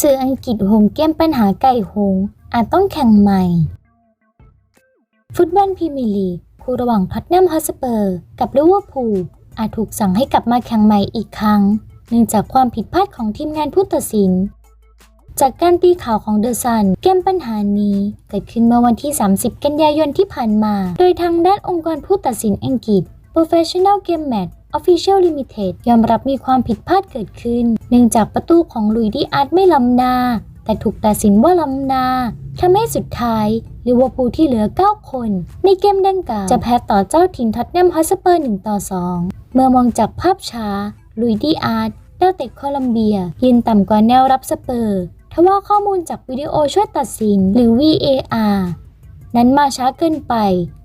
สื่ออังกฤษโฮมเกมปัญหาไก่หงอาจต้องแข่งใหม่ ฟุตบอลพรีเมียร์ลีกคู่ระหว่างท็อตแนมฮอสเปอร์ กับลิเวอร์พูลอาจถูกสั่งให้กลับมาแข่งใหม่อีกครั้ง เนื่องจากความผิดพลาดของทีมงานผู้ตัดสิน จากการตีข่าวของเดอะซันเกมปัญหานี้เกิดขึ้นเมื่อวันที่ 30 กันยายนที่ผ่านมา โดยทางด้านองค์กรผู้ตัดสินอังกฤษ Professional Game Match Official Limited ยอมรับมีความผิดพลาดเกิดขึ้น เนื่องจากประตูของลุยดีอาร์ตไม่ล้ำหน้า แต่ถูกตัดสินว่าล้ำหน้าทำให้สุดท้ายลิเวอร์พูลที่เหลือ 9 คน ในเกมดังกล่าวจะแพ้ต่อเจ้าถิ่นท็อตแนมฮอสเปอร์ 1 ต่อ 2 เมื่อมองจากภาพช้าลุยดีอาร์ตดาวเตะโคลัมเบีย ยืนต่ำกว่าแนวรับสเปอร์ทว่าข้อมูลจากวิดีโอช่วยตัดสินหรือ VAR นั้นมาช้าเกินไป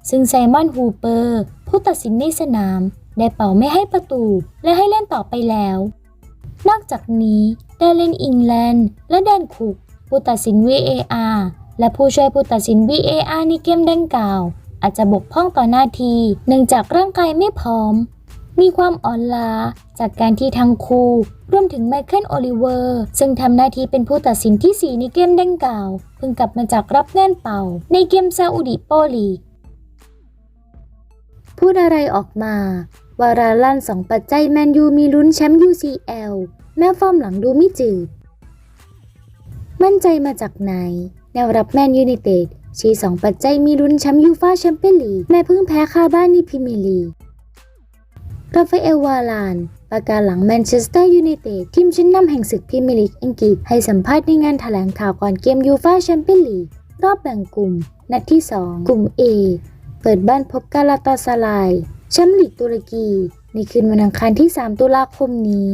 ซึ่งไซมอนฮูเปอร์ ผู้ตัดสินในสนาม ได้เป่าไม่ให้ประตูและให้เล่นต่อไปแล้ว นอกจากนี้ดาเลนอิงแลนด์ และแดนคุกผู้ตัดสิน VAR และผู้ช่วยผู้ตัดสิน VAR ในเกมดังกล่าว อาจจะบกพร่องต่อหน้าทีเนื่องจากร่างกายไม่พร้อม มีความอ่อนล้าจากการที่ทั้งคู่รวมถึงไมเคิลโอลิเวอร์ ซึ่งทำหน้าที่เป็นผู้ตัดสินที่ 4 ในเกมดังกล่าว เพิ่งกลับมาจากรับงานเป่า ในเกมซาอุดิโปลีกพูดอะไรออกมา วาราลั่นสองปัจจัยแมนยูมีลุ้นแชมป์ UCL แม้ฟอร์มหลังดูไม่จืด มั่นใจมาจากไหน แนวรับแมนยูไนเต็ดชี้สองปัจจัยมีลุ้นแชมป์ยูฟาแชมเปี้ยนลีกแม้เพิ่งแพ้คาบ้านในพรีเมียร์ลีกราฟาเอลวาลานประกาศหลังแมนเชสเตอร์ยูไนเต็ดทีมชั้นนำแห่งศึกพรีเมียร์ลีกอังกฤษให้สัมภาษณ์ในงานแถลงข่าวก่อนเกมยูฟาแชมเปี้ยนลีกรอบแบ่งกลุ่ม นัดที่ 2 กลุ่ม A เปิดบ้านพบกาลาตาซาราย แชมป์ลีกตุรกี ในคืนวันอังคารที่ 3 ตุลาคมนี้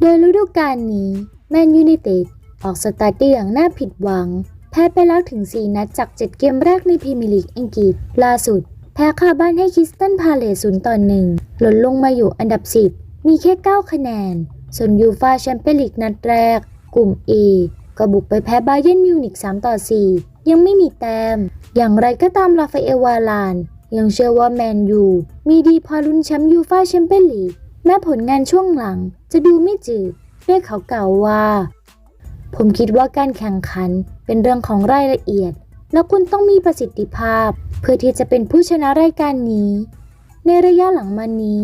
โดยฤดูกาลนี้แมนยูไนเต็ดออกสตาร์ทได้อย่างน่าผิดหวัง แพ้ไปแล้วถึง 4 นัดจาก 7 เกมแรกในพรีเมียร์ลีกอังกฤษ ล่าสุด แพ้คาบ้านให้คิสตันพาเลส0ต่อ1หล่นลงมาอยู่อันดับ 10 มีแค่ 9 คะแนน ส่วนยูฟาแชมเปี้ยนลีกนัดแรก กลุ่ม A ก็บุกไปแพ้บาเยิร์นมิวนิก3ต่อ4ยังไม่มีแต้ม อย่างไรก็ตามราฟาเอลวาลาน ยังเชื่อว่าแมนยูมีดีพอลุ้นแชมป์ยูฟ่าแชมเปี้ยนลีกแม้ผลงานช่วงหลังจะดูไม่จืดด้วยเขากล่าวว่า ผมคิดว่าการแข่งขันเป็นเรื่องของรายละเอียด แล้วคุณต้องมีประสิทธิภาพ เพื่อที่จะเป็นผู้ชนะรายการนี้ ในระยะหลังมานี้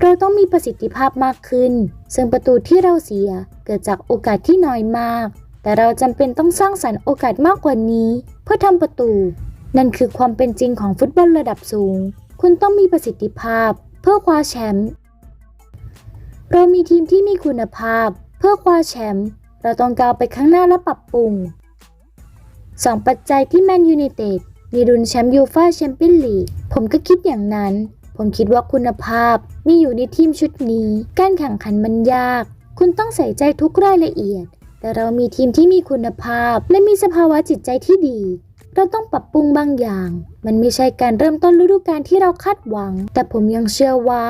เราต้องมีประสิทธิภาพมากขึ้น ซึ่งประตูที่เราเสียเกิดจากโอกาสที่น้อยมาก แต่เราจำเป็นต้องสร้างสรรค์โอกาสมากกว่านี้ เพื่อทำประตู นั่นคือความเป็นจริงของฟุตบอลระดับสูง คุณต้องมีประสิทธิภาพ เพื่อคว้าแชมป์ เรามีทีมที่มีคุณภาพ เพื่อคว้าแชมป์เราต้องก้าวไปข้างหน้าและปรับปรุงสองปัจจัยที่แมนยูไนเต็ดมีรุนแชมป์ยูฟาแชมเปี้ยนลีกผมก็คิดอย่างนั้น ผมคิดว่าคุณภาพมีอยู่ในทีมชุดนี้ การแข่งขันมันยาก คุณต้องใส่ใจทุกรายละเอียด แต่เรามีทีมที่มีคุณภาพ และมีสภาวะจิตใจที่ดี เราต้องปรับปรุงบางอย่าง มันไม่ใช่การเริ่มต้นฤดูกาลที่เราคาดหวัง แต่ผมยังเชื่อว่า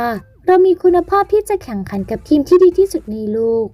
เรามีคุณภาพที่จะแข่งขันกับทีมที่ดีที่สุดในโลก